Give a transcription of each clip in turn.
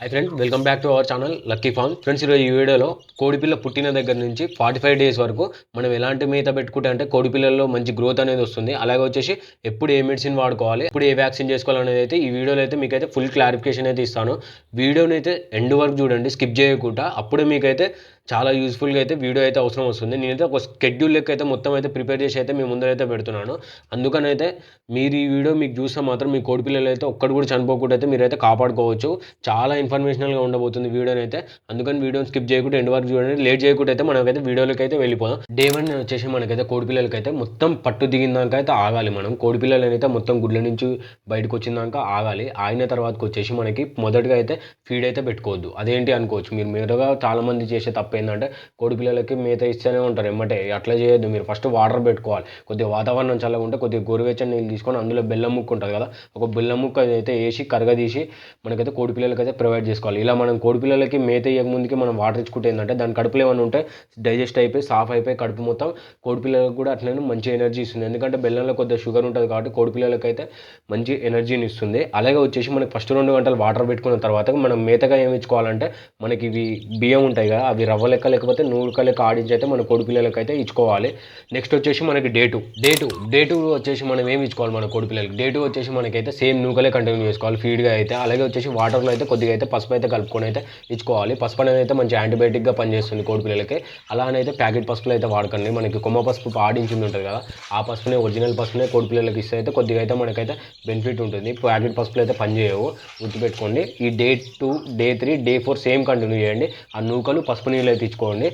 Hi friends welcome back to our channel lucky farm friends ఈరోజు ఈ వీడియోలో కోడిపిల్ల పుట్టిన దగ్గర నుంచి ఫార్టీ ఫైవ్ డేస్ వరకు మనం ఎలాంటి మేత పెట్టుకుంటే అంటే కోడిపిల్లల్లో మంచి గ్రోత్ అనేది వస్తుంది. అలాగే వచ్చేసి ఎప్పుడు ఏ మెడిసిన్ వాడుకోవాలి ఎప్పుడు ఏ వ్యాక్సిన్ చేసుకోవాలనేది అయితే ఈ వీడియోలో అయితే మీకైతే ఫుల్ క్లారిఫికేషన్ అయితే ఇస్తాను. వీడియోని అయితే ఎండ్ వరకు చూడండి స్కిప్ చేయకుండా అప్పుడే మీకైతే చాలా యూస్ఫుల్గా అయితే వీడియో అయితే అవసరం వస్తుంది. నేనైతే ఒక స్కెడ్యూల్ లెక్క అయితే మొత్తం అయితే ప్రిపేర్ చేసి అయితే మీ ముందరైతే పెడుతున్నాను. అందుకని అయితే మీరు ఈ వీడియో మీకు చూస్తే మాత్రం మీ కోడిపిల్లలు అయితే ఒక్కడు కూడా చనిపోకుండా అయితే మీరైతే కాపాడుకోవచ్చు. చాలా ఇన్ఫర్మేషనల్గా ఉండబోతుంది వీడియోని అయితే. అందుకని వీడియోని స్కిప్ చేయకుండా ఎండ్ వరకు చూడండి. లేట్ చేయకుండా అయితే మనకైతే వీడియోలకి అయితే వెళ్ళిపోదాం. డే వన్ వచ్చేసి మనకైతే కోడిపిల్లలకి అయితే మొత్తం పట్టు దిగిందాక అయితే ఆగాలి మనం. కోడిపిల్లలనైతే అయితే మొత్తం గుడ్ల నుంచి బయటకు వచ్చిందాక ఆగాలి. ఆగిన తర్వాతకి వచ్చేసి మనకి మొదటగా అయితే ఫీడ్ అయితే పెట్టుకోవద్దు. అదేంటి అనుకోవచ్చు? మీరు మీరుగా చాలామంది చేసే తప్పే ఏంటంటే కోడిపిల్లలకి మేత ఇస్తూనే ఉంటారు ఎమ్మటే. అట్లా చేయొద్దు. మీరు ఫస్ట్ వాటర్ పెట్టుకోవాలి. కొద్దిగా వాతావరణం చల్లగా ఉంటే కొద్దిగా గోరువెచ్చని నీళ్ళు తీసుకొని అందులో బెల్లం ముక్క ఉంటుంది కదా ఒక బెల్లం ముక్క అయితే వేసి కరగదీసి మనకైతే కోడిపిల్లలకి అయితే ప్రొవైడ్ చేసుకోవాలి. ఇలా మనం కోడిపిల్లలకి మేత ఇయ్యక ముందుకి మనం వాటర్ ఇచ్చుకుంటే ఏంటంటే దాని కడుపులో ఏమైనా ఉంటే డైజెస్ట్ అయిపోయి సాఫ్ అయిపోయి కడుపు మొత్తం కోడిపిల్లలకు కూడా అట్లనే మంచి ఎనర్జీ ఇస్తుంది. ఎందుకంటే బెల్లంలో కొద్దిగా షుగర్ ఉంటుంది కాబట్టి కోడిపిల్లలకి అయితే మంచి ఎనర్జీని ఇస్తుంది. అలాగే వచ్చేసి మనకి ఫస్ట్ రెండు గంటలు వాటర్ పెట్టుకున్న తర్వాత మనం మేతగా ఏమి ఇచ్చుకోవాలంటే మనకి ఇవి బియ్యం ఉంటాయి కదా అవి రవ్వ లెక్క లేకపోతే నూరుక లెక్క ఆడించి అయితే మన కొడుపిల్లలకి అయితే ఇచ్చుకోవాలి. నెక్స్ట్ వచ్చేసి మనకి డే డేటు డే డే వచ్చేసి మనం ఏమి ఇచ్చుకోవాలి మన కోడిపిల్లలకి డేటు వచ్చేసి మనకైతే సేమ్ నూకలే కంటిన్యూ చేసుకోవాలి. ఫీడ్గా అయితే అలాగే వచ్చేసి వాటర్లో అయితే కొద్దిగా అయితే పసుపు అయితే కలుపుకొని అయితే ఇచ్చుకోవాలి. పసుపు అనేది అయితే మంచి యాంటీబయాటిక్గా పనిచేస్తుంది కోడిపిల్లలకి అలానైతే ప్యాకెట్ పసుపులు అయితే వాడకండి. మనకి కొమ్మ పసుపు ఆడించింది ఉంటుంది కదా ఆ పసుపునే ఒరిజినల్ పసుపునే కోడిపిల్లలకి ఇస్తే అయితే కొద్దిగా అయితే మనకైతే బెనిఫిట్ ఉంటుంది. ప్యాకెట్ పసుపులు అయితే పనిచేయవు. గుర్తుపెట్టుకోండి. ఈ day two day three day four same continue చేయండి. ఆ నూకలు పసుపు నీళ్ళు అయితే ఇచ్చుకోండి.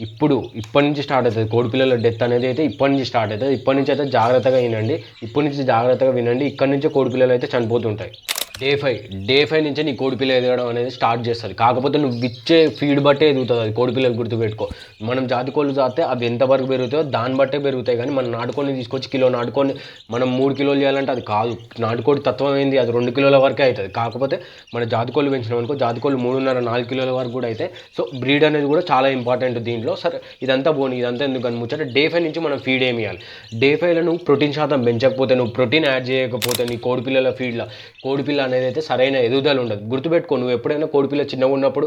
ఇప్పుడు ఇప్పటి నుంచి స్టార్ట్ అవుతుంది. కోడిపిల్లల డెత్ అనేది అయితే ఇప్పటి నుంచి స్టార్ట్ అవుతుంది. ఇప్పటి నుంచి అయితే జాగ్రత్తగా వినండి. ఇప్పటి నుంచి జాగ్రత్తగా వినండి. ఇక్కడి నుంచే కోడిపిల్లలు అయితే చనిపోతుంటాయి. డే ఫైవ్ డే ఫైవ్ నుంచే నీ కోడిపిల్ల ఎదగడం అనేది స్టార్ట్ చేస్తుంది కాకపోతే నువ్వు ఇచ్చే ఫీడ్ బట్టే ఎదుగుతుంది అది కోడిపిల్లలు గుర్తుపెట్టుకో. మనం జాతి కోళ్ళు చాస్తే అవి ఎంతవరకు పెరుగుతాయో దాన్ని బట్టే పెరుగుతాయి. కానీ మనం నాటుకొని తీసుకొచ్చి కిలో నాటుకొని మనం మూడు కిలోలు చేయాలంటే అది కాదు. నాటుకోడి తత్వం ఏంది? అది రెండు కిలోల వరకే అవుతుంది. కాకపోతే మన జాతి కోళ్ళు పెంచినాం అనుకో జాతి కోళ్ళు మూడున్నర నాలుగు కిలోల వరకు కూడా అయితే సో బ్రీడ్ అనేది కూడా చాలా ఇంపార్టెంట్ దీంట్లో. సరే ఇదంతా పోనీ ఇదంతా ఎందుకు అని ముచ్చట డే ఫైవ్ నుంచి మనం ఫీడ్ ఏమి ఇవ్వాలి డే ఫైవ్లో నువ్వు ప్రోటీన్ శాతం పెంచకపోతే నువ్వు ప్రోటీన్ యాడ్ చేయకపోతే నీ కోడిపిల్లల ఫీడ్లో కోడిపిల్ల అనేది అయితే సరైన ఎదుగుదల ఉండదు. గుర్తుపెట్టుకో నువ్వు ఎప్పుడైనా కోడిపిల్ల చిన్నగా ఉన్నప్పుడు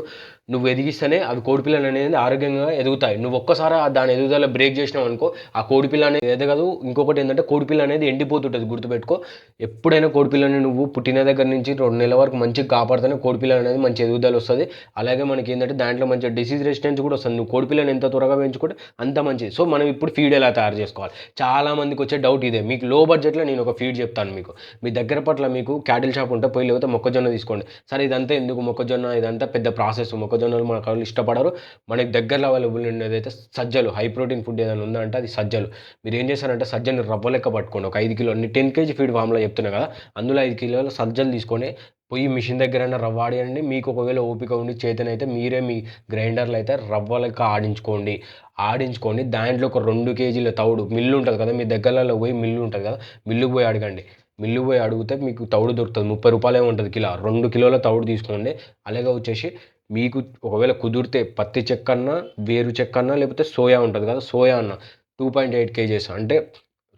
నువ్వు ఎదిగిస్తేనే అవి కోడిపిల్లలు అనేది ఆరోగ్యంగా ఎదుగుతాయి. నువ్వు ఒక్కసారి ఆ దాని ఎదుగుదల బ్రేక్ చేసినావు అనుకో ఆ కోడిపిల్ల అనేది ఎదగదు. ఇంకొకటి ఏంటంటే కోడిపిల్ల అనేది ఎండిపోతుంటుంది గుర్తుపెట్టుకో. ఎప్పుడైనా కోడిపిల్లని నువ్వు పుట్టిన దగ్గర నుంచి రెండు నెలల వరకు మంచిగా కాపాడితేనే కోడిపిల్ల అనేది మంచి ఎదుగుదల వస్తుంది. అలాగే మనకి ఏంటంటే దాంట్లో మంచి డిసీజ్ రెసిస్టెన్స్ కూడా వస్తుంది. నువ్వు కోడిపిల్లని ఎంత త్వరగా పెంచుకుంటే అంత మంచిది. సో మనం ఇప్పుడు ఫీడ్ ఎలా తయారు చేసుకోవాలి? చాలా మందికి వచ్చే డౌట్ ఇదే. మీకు లో బడ్జెట్లో నేను ఒక ఫీడ్ చెప్తాను మీకు. మీ దగ్గర పట్ల మీకు క్యాటిల్ షాప్ ఉంటే పోయి లేకపోతే మొక్కజొన్న తీసుకోండి. సరే ఇదంతా ఎందుకు మొక్కజొన్న? ఇదంతా పెద్ద ప్రాసెస్ మొక్కజొన్నలు మన కళ్ళు ఇష్టపడరు. మనకి దగ్గరలో అవైలబుల్ ఉండేది అయితే సజ్జలు హై ప్రోటీన్ ఫుడ్ ఏదైనా ఉందంటే అది సజ్జలు. మీరు ఏం చేస్తారంటే సజ్జని రవ్వ లెక్క పట్టుకోండి. ఒక ఐదు కిలో టెన్ కేజీ ఫీడ్ ఫామ్లో చెప్తున్నా కదా అందులో ఐదు కిలోల సజ్జలు తీసుకొని పోయి మిషన్ దగ్గర రవ్వ ఆడియండి. మీకు ఒకవేళ ఓపిక ఉండి చేతనైతే మీరే మీ గ్రైండర్లు అయితే రవ్వ లెక్క ఆడించుకోండి. ఆడించుకోండి దాంట్లో ఒక రెండు కేజీల తౌడు మిల్లు ఉంటుంది కదా మీ దగ్గరలో పోయి మిల్లు ఉంటుంది కదా మిల్లుకు పోయి అడగండి. మిల్లు పోయి అడిగితే మీకు తౌడు దొరుకుతుంది. ముప్పై రూపాయలే ఉంటుంది కిలో. రెండు కిలోల తౌడు తీసుకోండి అలాగే వచ్చేసి మీకు ఒకవేళ కుదిరితే పత్తి చెక్క అన్న వేరు చెక్క అన్న లేకపోతే సోయా ఉంటుంది కదా సోయా అన్న టూ పాయింట్ ఎయిట్ కేజీస్. అంటే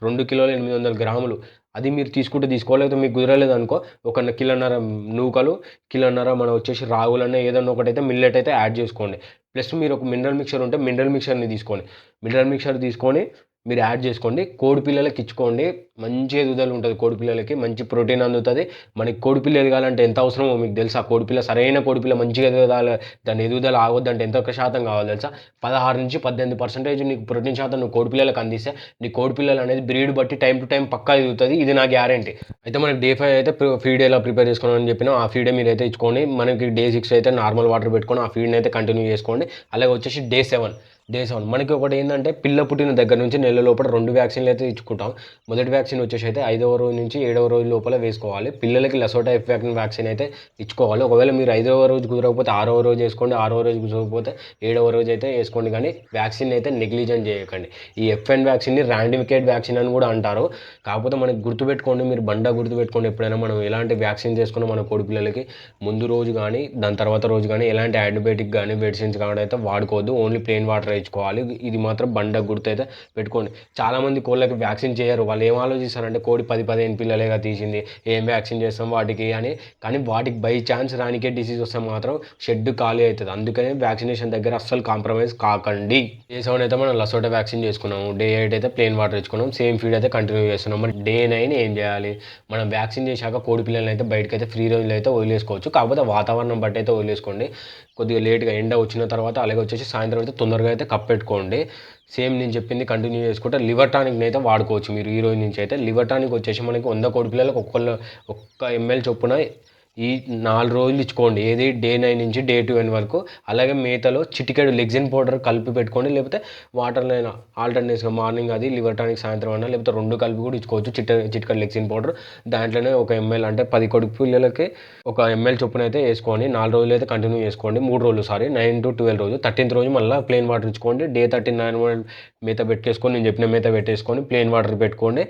రెండు కిలోల ఎనిమిది వందల గ్రాములు. అది మీరు తీసుకుంటే తీసుకోలేకపోతే మీకు కుదరలేదు అనుకో ఒక కిలోన్నర నూకలు కిలోన్నర మనం వచ్చేసి రాగులన్న ఏదన్నా ఒకటైతే మిల్లెట్ అయితే యాడ్ చేసుకోండి. ప్లస్ మీరు ఒక మినరల్ మిక్చర్ ఉంటే మినరల్ మిక్చర్ని తీసుకోండి. మినరల్ మిక్చర్ తీసుకొని మీరు యాడ్ చేసుకోండి. కోడి పిల్లలకి ఇచ్చుకోండి. మంచి ఎదుగుదల ఉంటుంది కోడి పిల్లలకి. మంచి ప్రోటీన్ అందుతుంది. మనకి కోడిపిల్ల ఎదగాలంటే ఎంత అవసరమో మీకు తెలుసా? కోడిపిల్ల సరైన కోడిపిల్ల మంచిగా ఎదగాలి. దాని ఎదుగుదల ఆగొద్దంటే ఎంత ఒక శాతం కావాలి తెలుసా? పదహారు నుంచి పద్దెనిమిది పర్సెంటేజ్ నీకు ప్రోటీన్ శాతం నువ్వు కోడిపిల్లలకు అందిస్తే నీ కోడిపిల్లలు అనేది బ్రీడ్ బట్టి టైం టు టైం పక్కా ఎదుగుతుంది. ఇది నా గ్యారంటీ. అయితే మనకి డే ఫైవ్ అయితే ఫీడ్ ఎలా ప్రిపేర్ చేసుకోవాలని చెప్పిన ఆ ఫీడే మీరు అయితే ఇచ్చుకోండి. మనకి డే సిక్స్ అయితే నార్మల్ వాటర్ పెట్టుకొని ఆ ఫీడ్ని అయితే కంటిన్యూ చేసుకోండి. అలాగే వచ్చేసి డే సెవెన్. డే మనకి ఒకటి ఏంటంటే పిల్ల పుట్టిన దగ్గర నుంచి నెల లోపల రెండు వ్యాక్సిన్లు అయితే ఇచ్చుకుంటాం. మొదటి వ్యాక్సిన్ వచ్చేసి అయితే ఐదవ రోజు నుంచి ఏడవ రోజు లోపల వేసుకోవాలి. పిల్లలకి లసోటా ఎఫ్ వ్యాక్సిన్ వ్యాక్సిన్ అయితే ఇచ్చుకోవాలి. ఒకవేళ మీరు ఐదవ రోజు కుదరకపోతే ఆరవ రోజు వేసుకోండి ఆరవ రోజు కుదరకపోతే ఏడవ రోజు అయితే వేసుకోండి. కానీ వ్యాక్సిన్ అయితే నెగ్లిజెంట్ చేయకండి. ఈ ఎఫ్ఎన్ వ్యాక్సిన్ని ర్యాండిమికేట్ వ్యాక్సిన్ అని కూడా అంటారు. కాకపోతే మనకి గుర్తుపెట్టుకోండి మీరు బండ గుర్తుపెట్టుకోండి. ఎప్పుడైనా మనం ఎలాంటి వ్యాక్సిన్ చేసుకున్న మన కోడి పిల్లలకి ముందు రోజు కానీ దాని తర్వాత రోజు కానీ ఎలాంటి యాంటీబయాటిక్ కానీ మెడిసిన్స్ కానీ అయితే వాడుకోవద్దు. ఓన్లీ ప్లెయిన్ వాటర్ వాటర్ ఇది మాత్రం బండ గుర్తైతే పెట్టుకోండి. చాలామంది కోళ్ళకి వ్యాక్సిన్ చేయరు. వాళ్ళు ఏం ఆలోచిస్తారంటే కోడి పది పదిహేను పిల్లలేగా తీసింది. ఏం వ్యాక్సిన్ చేస్తాం వాటికి అని. కానీ వాటికి బై ఛాన్స్ రానికే డిసీజ్ వస్తే మాత్రం షెడ్ ఖాళీ అవుతుంది. అందుకనే వ్యాక్సినేషన్ దగ్గర అస్సలు కాంప్రమైజ్ కాకండి. డే సెవెన్ అయితే మనం లసోటా వ్యాక్సిన్ చేసుకున్నాము. డే ఎయిట్ అయితే ప్లేన్ వాటర్ ఇచ్చుకున్నాం సేమ్ ఫీడ్ అయితే కంటిన్యూ చేస్తున్నాం. మరి డే నైన్ ఏం చేయాలి? మనం వ్యాక్సిన్ చేశాక కోడి పిల్లలని అయితే బయటకు అయితే ఫ్రీ రోజులు అయితే వదిలేసుకోవచ్చు. కాకపోతే వాతావరణం బట్టి అయితే వదిలేసుకోండి. కొద్దిగా లేట్గా ఎండ వచ్చిన తర్వాత అలాగే వచ్చేసి సాయంత్రం అయితే తొందరగా అయితే కప్పెట్టుకోండి సేమ్ నేను చెప్పింది కంటిన్యూ చేసుకుంటే లివర్ టానిక్ని అయితే వాడుకోవచ్చు మీరు హీరోయిన్ నుంచి అయితే. లివర్ టానిక్ వచ్చేసి మనకి వంద కోడి పిల్లలకు ఒక్కళ్ళు ఒక్క ఎంఎల్ చొప్పున ఈ నాలుగు రోజులు ఇచ్చుకోండి. ఏది డే నైన్ నుంచి డే ట్వెల్వ్ వరకు. అలాగే మేతలో చిటికెడు లెగ్జిన్ పౌడర్ కలిపి పెట్టుకోండి. లేకపోతే వాటర్లైనా ఆల్టర్నేట్స్గా మార్నింగ్ అది లివర్ టానిక్ సాయంత్రం అయినా లేకపోతే రెండు కలిపి కూడా ఇచ్చుకోవచ్చు. చిట్ట చిటికెడు లెగ్జిన్ పౌడర్. దాంట్లోనే ఒక ఎంఎల్ అంటే పది కొడుకు పిల్లలకి ఒక ఎంఎల్ చొప్పున అయితే వేసుకోండి. నాలుగు రోజులు అయితే కంటిన్యూ చేసుకోండి. మూడు రోజులు సారీ నైన్ టు ట్వెల్వ్ రోజు థర్టీన్త్ రోజు మళ్ళీ ప్లెయిన్ వాటర్ ఇచ్చుకోండి. డే థర్టీన్ నైన్ మేత పెట్టేసుకొని నేను చెప్పిన మేత పెట్టేసుకొని ప్లెయిన్ వాటర్ పెట్టుకోండి.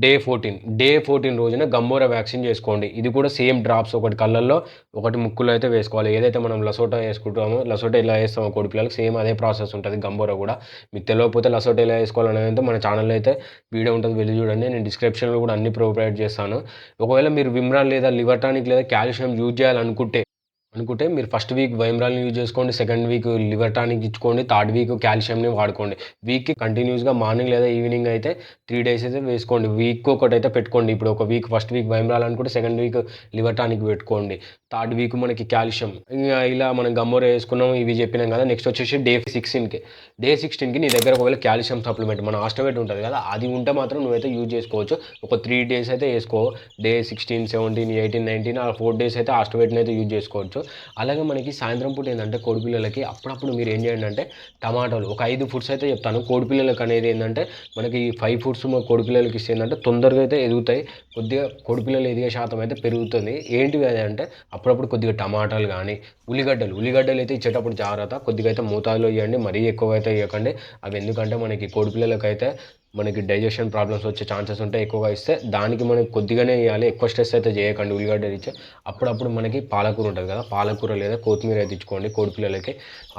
Day fourteen. డే ఫోర్టీన్ రోజున గంబోరా వ్యాక్సిన్ చేసుకోండి. ఇది కూడా సేమ్ డ్రాప్స్ ఒకటి కళ్ళల్లో ఒకటి ముక్కులో అయితే వేసుకోవాలి. ఏదైతే మనం లసోటా వేసుకుంటామో లసోటా ఎలా వేస్తామో కోడి పిల్లలకి సేమ్ అదే ప్రాసెస్ ఉంటుంది గంబోరా కూడా. మీకు తెలియకపోతే లసోటా ఎలా వేసుకోవాలనేది మన ఛానల్లో అయితే వీడియో ఉంటుంది వెళ్ళి చూడండి. నేను డిస్క్రిప్షన్లో కూడా అన్ని ప్రొవైడ్ చేస్తాను. ఒకవేళ మీరు విమ్రాన్ లేదా లివర్ టానిక్ లేదా కాల్షియం యూజ్ చేయాలనుకుంటే అనుకుంటే మీరు ఫస్ట్ వీక్ వైమ్రాల్ని యూజ్ చేసుకోండి సెకండ్ వీక్ లివర్ టానిక్ ఇచ్చుకోండి థర్డ్ వీక్ కాల్షియంని వాడుకోండి. వీక్కి కంటిన్యూస్గా మార్నింగ్ లేదా ఈవినింగ్ అయితే త్రీ డేస్ అయితే వేసుకోండి. వీక్ ఒకటి అయితే పెట్టుకోండి. ఇప్పుడు ఒక వీక్ ఫస్ట్ వీక్ వైమ్రాల్ అనుకుంటే సెకండ్ వీక్ లివర్ టానిక్ పెట్టుకోండి. థర్డ్ వీక్ మనకి కాల్షియం ఇంకా ఇలా మనం గమ్మోర వేసుకున్నాం ఇవి చెప్పినాం కదా నెక్స్ట్ వచ్చేసి డే సిక్స్టీన్కి డే సిక్స్టీన్కి నీ దగ్గర ఒకవేళ కాల్షియం సప్లిమెంట్ మన ఆస్టోవేట్ ఉంటుంది కదా అది ఉంటే మాత్రం నువ్వైతే యూజ్ చేసుకోవచ్చు. ఒక త్రీ డేస్ అయితే వేసుకో. Day sixteen seventeen eighteen nineteen ఆ ఫోర్ డేస్ అయితే ఆస్టోవేట్ని అయితే యూజ్ చేసుకోవచ్చు. అలాగే మనకి సాయంత్రం పూట ఏంటంటే కోడిపిల్లలకి అప్పుడప్పుడు మీరు ఏం చేయండి అంటే టమాటాలు ఒక ఐదు ఫుడ్స్ అయితే చెప్తాను. కోడిపిల్లలకి అనేది ఏంటంటే మనకి ఫైవ్ ఫుడ్స్ మా కోడిపిల్లలకి ఇస్తే ఏంటంటే తొందరగా అయితే ఎదుగుతాయి. కొద్దిగా కోడిపిల్లలు ఎదిగే శాతం అయితే పెరుగుతుంది. ఏంటివి అది అంటే అప్పుడప్పుడు కొద్దిగా టమాటాలు కానీ ఉల్లిగడ్డలు. ఉల్లిగడ్డలు అయితే ఇచ్చేటప్పుడు జాగ్రత్త. కొద్దిగా అయితే మోతాదులో ఇవ్వండి మరీ ఎక్కువ అయితే ఇవ్వకండి అవి ఎందుకంటే మనకి కోడిపిల్లలకైతే మనకి డైజెషన్ ప్రాబ్లమ్స్ వచ్చే ఛాన్సెస్ ఉంటాయి ఎక్కువగా ఇస్తే దానికి మనకి కొద్దిగానే ఇవ్వాలి. ఎక్కువ స్ట్రెస్ అయితే చేయకండి. ఉల్లిగడ్డ ఇచ్చే అప్పుడప్పుడు మనకి పాలకూర ఉంటుంది కదా. పాలకూర లేదా కొత్తిమీర అయితే ఇచ్చుకోండి కోడిపిల్లలకి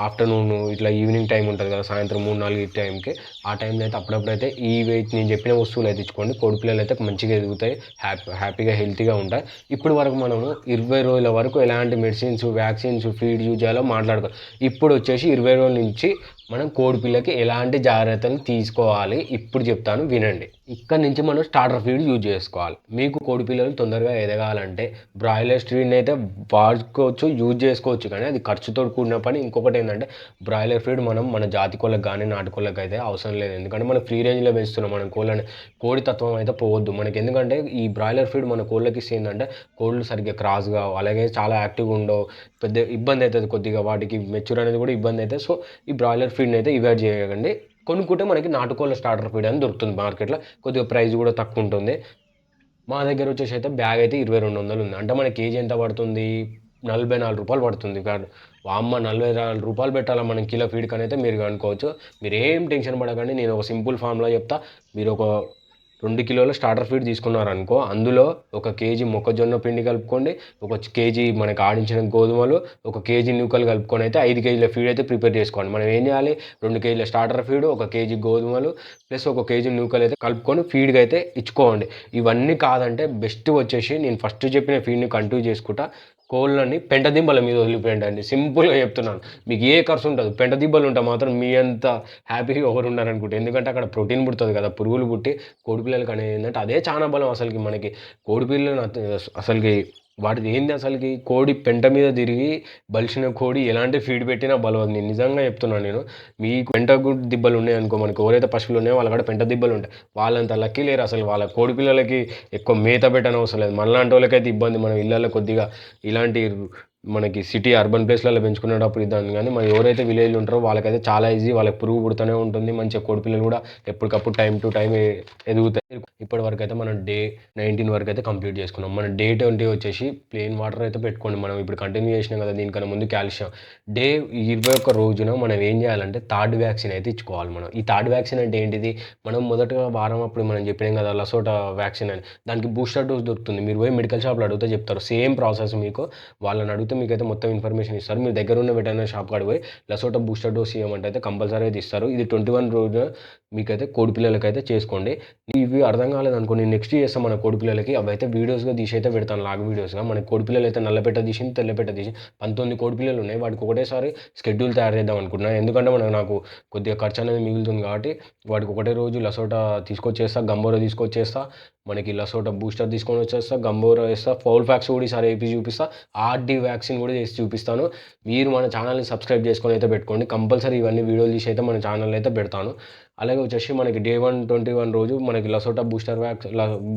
ఆఫ్టర్నూన్ ఇట్లా ఈవినింగ్ టైం ఉంటుంది కదా. సాయంత్రం మూడు నాలుగు టైంకి ఆ టైంలో అయితే అప్పుడప్పుడు అయితే ఈ వెయిట్ నేను చెప్పిన వస్తువులు అయితే ఇచ్చుకోండి కోడిపిల్లలు అయితే మంచిగా ఎదుగుతాయి. హ్యాపీ హ్యాపీగా హెల్తీగా ఉంటాయి. ఇప్పుడు వరకు మనము ఇరవై రోజుల వరకు ఎలాంటి మెడిసిన్స్ వ్యాక్సిన్స్ ఫీడ్ యూజ్ చేయాలో మాట్లాడుకో ఇప్పుడు వచ్చేసి ఇరవై రోజుల నుంచి మనం కోడిపిల్లకి ఎలాంటి జాగ్రత్తలు తీసుకోవాలి? ఇప్పుడు చెప్తాను వినండి. ఇక్కడ నుంచి మనం స్టార్టర్ ఫీడ్ యూజ్ చేసుకోవాలి. మీకు కోడి పిల్లలు తొందరగా ఎదగాలంటే బ్రాయిలర్ ఫీడ్ని అయితే వాడుకోవచ్చు యూజ్ చేసుకోవచ్చు. కానీ అది ఖర్చుతో కూడిన పని. ఇంకొకటి ఏంటంటే బ్రాయిలర్ ఫీడ్ మనం మన జాతి కోళ్ళకి కానీ నాటుకోళ్ళకి అయితే అవసరం లేదు. ఎందుకంటే మనం ఫ్రీ రేంజ్లో పెంచుతున్నాం. మనం కోళ్ళని కోడి తత్వం అయితే పోవద్దు. మనకి ఎందుకంటే ఈ బ్రాయిలర్ ఫీడ్ మన కోళ్ళకి ఇస్తే ఏంటంటే కోళ్ళు సరిగ్గా క్రాస్గా అలాగే చాలా యాక్టివ్గా ఉండవు. పెద్ద ఇబ్బంది అవుతుంది కొద్దిగా వాటికి మెచ్యూర్ అనేది కూడా ఇబ్బంది అవుతుంది. సో ఈ బ్రాయిలర్ ఫీడ్ని అయితే ఇవాయిడ్ చేయకండి. కొనుక్కుంటే మనకి నాటుకోళ్ళ స్టార్టర్ ఫీడ్ అని దొరుకుతుంది మార్కెట్లో. కొద్దిగా ప్రైస్ కూడా తక్కువ ఉంటుంది. మా దగ్గర వచ్చేసి అయితే బ్యాగ్ అయితే ఇరవై రెండు వందలు ఉంది. అంటే మన కేజీ ఎంత పడుతుంది? నలభై నాలుగు రూపాయలు పడుతుంది. కాదు వామ్మ నలభై నాలుగు రూపాయలు పెట్టాలా మనం కిలో ఫీడ్ అయితే మీరు అనుకోవచ్చు మీరు ఏం టెన్షన్ పడకండి. నేను ఒక సింపుల్ ఫామ్లో చెప్తా. మీరు ఒక రెండు కిలోల స్టార్టర్ ఫీడ్ తీసుకున్నారనుకో అందులో ఒక కేజీ మొక్కజొన్న పిండి కలుపుకోండి ఒక కేజీ మనకి ఆడించిన గోధుమలు ఒక కేజీ నూకలు కలుపుకొని అయితే ఐదు కేజీల ఫీడ్ అయితే ప్రిపేర్ చేసుకోండి. మనం ఏం చేయాలి? రెండు కేజీల స్టార్టర్ ఫీడ్ ఒక కేజీ గోధుమలు ప్లస్ ఒక కేజీ నూకలు అయితే కలుపుకొని ఫీడ్గా అయితే ఇచ్చుకోండి. ఇవన్నీ కాదంటే బెస్ట్ వచ్చేసి నేను ఫస్ట్ చెప్పిన ఫీడ్ని కంటిన్యూ చేసుకుంటా. కోళ్ళని పెంట దిబ్బల మీద వదిలిపోయండి అండి సింపుల్గా చెప్తున్నాను. మీకు ఏ ఖర్చు ఉంటుంది పెంట దిబ్బలు ఉంటే మాత్రం మీ అంత హ్యాపీగా ఎవరు ఉన్నారనుకుంటే ఎందుకంటే అక్కడ ప్రోటీన్ పుడుతుంది కదా పురుగులు పుట్టి కోడిపిల్లలకి అనేది ఏంటంటే అదే చాలా బలం అసలుకి మనకి. కోడిపిల్లలు అసలుకి వాటిది ఏంది అసలుకి? కోడి పెంట మీద తిరిగి బలిసిన కోడి ఎలాంటి ఫీడ్ పెట్టినా బలవదు. నేను నిజంగా చెప్తున్నాను నేను. మీకు పెంట దిబ్బలు ఉన్నాయి అనుకో మనకి ఎవరైతే పశువులు ఉన్నాయో వాళ్ళ కూడా పెంట దిబ్బలు ఉంటాయి. వాళ్ళంత లక్కీ లేరు అసలు. వాళ్ళ కోడి పిల్లలకి ఎక్కువ మేత పెట్టని అవసరం లేదు. మనలాంటి వాళ్ళకైతే ఇబ్బంది. మనం ఇళ్ళల్లో కొద్దిగా ఇలాంటి మనకి సిటీ అర్బన్ ప్లేస్లలో పెంచుకునేటప్పుడు ఇద్దాం కానీ మరి ఎవరైతే విలేజ్లో ఉంటారో వాళ్ళకైతే చాలా ఈజీ వాళ్ళకి పురుగు పుడుతూనే ఉంటుంది. మంచిగా కోడిపిల్లలు కూడా ఎప్పటికప్పుడు టైం టు టైం ఎదుగుతాయి. ఇప్పటి వరకు అయితే మనం డే నైన్టీన్ వరకు అయితే కంప్లీట్ చేసుకున్నాం. మన డే ట్వంటీ వచ్చేసి ప్లెయిన్ వాటర్ అయితే పెట్టుకోండి. మనం ఇప్పుడు కంటిన్యూ చేసినాం కదా దీనికన్నా ముందు కాల్షియం. డే ఇరవై ఒక్క రోజున మనం ఏం చేయాలంటే థర్డ్ వ్యాక్సిన్ అయితే ఇచ్చుకోవాలి మనం. ఈ థర్డ్ వ్యాక్సిన్ అంటే ఏంటిది? మనం మొదటగా వారం అప్పుడు మనం చెప్పినాం కదా లసోట వ్యాక్సిన్ అని. దానికి బూస్టర్ డోస్ దొరుకుతుంది. మీరు పోయి మెడికల్ షాప్లో అడిగితే చెప్తారు. సేమ్ ప్రాసెస్ మీకు వాళ్ళని అడిగితే అయితే మీకైతే మొత్తం ఇన్ఫర్మేషన్ ఇస్తారు. మీ దగ్గర ఉన్న వెటర్నరీ షాప్ కాడికి పోయి లసోటా బూస్టర్ డోస్ ఇవ్వమంటే అయితే కంపల్సరీ అయితే ఇస్తారు. ఇది ట్వంటీ వన్ రోజు మీకైతే కోడిపిల్లలకి అయితే చేసుకోండి. ఇవి అర్థం కాలేదు నేను నెక్స్ట్ చేస్తాం మన కోడిపిల్లలకి అవి అయితే వీడియోస్గా తీసి అయితే పెడతాను లాగ్ వీడియోస్గా మన కోడిపిల్లలు అయితే నల్లపెట్ట తీసింది తెల్లపెట్ట తీసి పంతొమ్మిది కోడిపిల్లలు ఉన్నాయి వాటికి ఒకటేసారి షెడ్యూల్ తయారు చేద్దాం అనుకుంటున్నాను ఎందుకంటే మనకు నాకు కొద్దిగా ఖర్చు అనేది మిగులుతుంది కాబట్టి వాటికి ఒకటే రోజు లసోటా తీసుకొచ్చేస్తా గంబోరా తీసుకొచ్చేస్తా. మనకి లసోటా బూస్టర్ తీసుకొని వచ్చేస్తా గంబోరా వేస్తా ఫౌల్ ఫ్యాక్స్ కూడా ఈసారి వేపి చూపిస్తా ఆర్డీ వ్యాక్సిన్ కూడా చేసి చూపిస్తాను. మీరు మన ఛానల్ని సబ్స్క్రైబ్ చేసుకొని అయితే పెట్టుకోండి. కంపల్సరీ ఇవన్నీ వీడియోలు తీసి అయితే మన ఛానల్ అయితే పెడతాను. అలాగే వచ్చేసి మనకి డే వన్ ట్వంటీ వన్ రోజు మనకి LaSota booster vax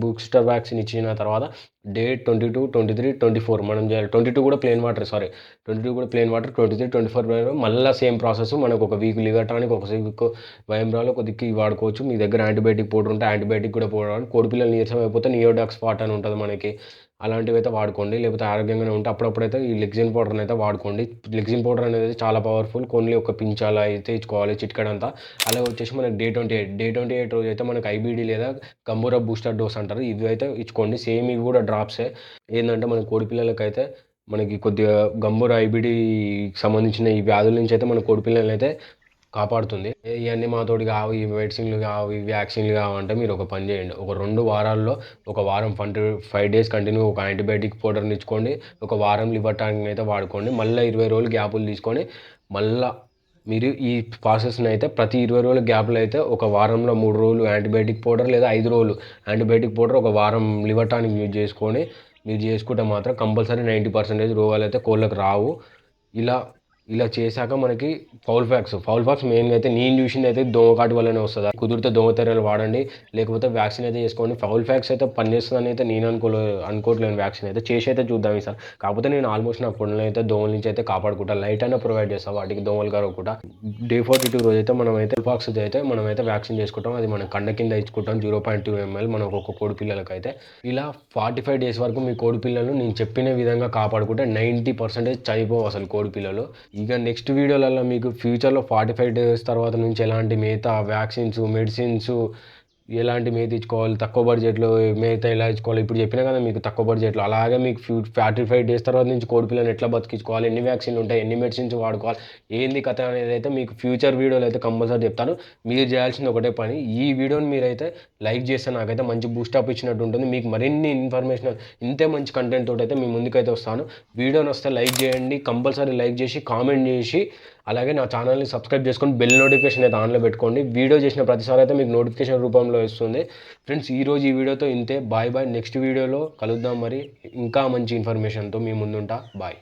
booster vaccine ఇచ్చిన తర్వాత day twenty two twenty three twenty four మనం చేయాలి ట్వంటీ టూ కూడా plain water sorry twenty two కూడా plain water twenty three twenty four మళ్ళీ సేమ్ ప్రాసెస్ మనకు ఒక వీక్ లిగటానికి ఒక వీక్ వయంబ్రాలు ఒక దిక్కు వాడుకోవచ్చు. మీ దగ్గర యాంటీబయాటిక్ పౌడర్ ఉంటే యాంటీబయాటిక్ కూడా పోవడానికి కోడి పిల్లలు నీరసం అయిపోతే నియోడాక్స్ పాట్ అని ఉంటుంది మనకి. అలాంటివి అయితే వాడుకోండి. లేకపోతే ఆరోగ్యంగానే ఉంటే అప్పుడప్పుడైతే ఈ లెగ్జిన్ పౌడర్ని అయితే వాడుకోండి. లెగ్జిన్ పౌడర్ అనేది చాలా పవర్ఫుల్. కొన్ని ఒక పించ్ అలా అయితే ఇచ్చుకోవాలి చిటికడంతా. అలా వచ్చేసి మనకి day twenty eight day twenty eight రోజు అయితే మనకి ఐబీడీ లేదా గంబూరా బూస్టర్ డోస్ అంటారు. ఇవి అయితే ఇచ్చుకోండి. సేమ్ ఇవి కూడా డ్రాప్సే. ఏంటంటే మన కోడి పిల్లలకైతే మనకి కొద్దిగా గంబూరా ఐబిడి సంబంధించిన ఈ వ్యాధుల నుంచి అయితే మన కోడి అయితే కాపాడుతుంది. ఇవన్నీ మాతోటి కావు ఈ మెడిసిన్లు కావు ఈ వ్యాక్సిన్లు కావు అంటే మీరు ఒక పని చేయండి. ఒక రెండు వారాల్లో ఒక వారం ఫంటి ఫైవ్ డేస్ కంటిన్యూ ఒక యాంటీబయాటిక్ పౌడర్ని ఇచ్చుకోండి ఒక వారం లివర్ టానిక్ అయితే వాడుకోండి మళ్ళీ ఇరవై రోజులు గ్యాపులు తీసుకొని మళ్ళీ మీరు ఈ ప్రాసెస్ని అయితే ప్రతి ఇరవై రోజుల గ్యాప్లో అయితే ఒక వారంలో మూడు రోజులు యాంటీబయాటిక్ పౌడర్ లేదా ఐదు రోజులు యాంటీబయాటిక్ పౌడర్ ఒక వారం లివర్ టానిక్ యూజ్ చేసుకొని మీరు చేసుకుంటే మాత్రం కంపల్సరీ నైంటీ పర్సెంటేజ్ రోగాలు అయితే కోళ్ళకి రావు. ఇలా ఇలా చేశాక మనకి ఫౌల్ ఫ్యాక్స్. ఫౌల్ ఫ్యాక్స్ మెయిన్గా అయితే నేను చూసింది అయితే దోమకాటు వల్లనే వస్తుంది. కుదిరితే దోమతెరలు వాడండి లేకపోతే వ్యాక్సిన్ అయితే చేసుకోండి. ఫౌల్ ఫ్యాక్స్ అయితే పనిచేస్తుందని అయితే నేను అనుకోలే అనుకోవట్లేను వ్యాక్సిన్ అయితే. చేసి అయితే చూద్దాం ఈసారి. కాకపోతే నేను ఆల్మోస్ట్ నా ఫోన్లో అయితే దోమల నుంచి అయితే కాపాడుకుంటా. లైట్ అయినా ప్రొవైడ్ చేస్తాను వాటికి దోమలు కరవకుండా డే ఫార్టీ టూ రోజు అయితే మనం అయితే ఫాక్స్ అయితే మనం అయితే వ్యాక్సిన్ చేసుకుంటాం. అది మనం కండ కింద ఇచ్చుకుంటాం. జీరో పాయింట్ టూ ఎంఎల్ మన ఒక్కొక్క కోడి పిల్లలకి అయితే ఇలా ఫార్టీ ఫైవ్ డేస్ వరకు మీ కోడి పిల్లలు నేను చెప్పిన విధంగా కాపాడుకుంటే నైంటీ పర్సెంటేజ్ చనిపోవు అసలు కోడి పిల్లలు. ఇక నెక్స్ట్ వీడియోలలో మీకు ఫ్యూచర్లో ఫార్టీ ఫైవ్ డేస్ తర్వాత నుంచి ఎలాంటి మిగతా వ్యాక్సిన్స్ మెడిసిన్స్ ఎలాంటి మేత ఇచ్చుకోవాలి తక్కువ బడ్జెట్లో మేత ఎలా ఇచ్చుకోవాలి ఇప్పుడు చెప్పినా కదా మీకు తక్కువ బడ్జెట్లో అలాగే మీకు ఫ్యూ ఫార్టీ ఫైవ్ డేస్ తర్వాత నుంచి కోడి పిల్లని ఎట్లా బతికించుకోవాలి ఎన్ని వ్యాక్సిన్లు ఉంటాయి ఎన్ని మెడిసిన్స్ వాడుకోవాలి ఏంది కథ అనేది అయితే మీకు ఫ్యూచర్ వీడియోలో అయితే కంపల్సరీ చెప్తాను. మీరు చేయాల్సింది ఒకటే పని ఈ వీడియోని మీరైతే లైక్ చేస్తే నాకైతే మంచి బూస్టప్ ఇచ్చినట్టు ఉంటుంది. మీకు మరిన్ని ఇన్ఫర్మేషన్ ఇంతే మంచి కంటెంట్ తోటి అయితే మీ ముందుకైతే వస్తాను. వీడియోని వస్తే లైక్ చేయండి కంపల్సరీ లైక్ చేసి కామెంట్ చేసి అలాగే నా ఛానల్ని సబ్స్క్రైబ్ చేసుకొని బెల్ నోటిఫికేషన్ అయితే ఆన్లో పెట్టుకోండి. వీడియో చేసిన ప్రతిసారి అయితే మీకు నోటిఫికేషన్ రూపంలో వస్తుంది. ఫ్రెండ్స్ ఈరోజు ఈ వీడియోతో ఇంతే. Bye bye. నెక్స్ట్ వీడియోలో కలుద్దాం మరి. ఇంకా మంచి ఇన్ఫర్మేషన్తో మీ ముందుంటా. బాయ్.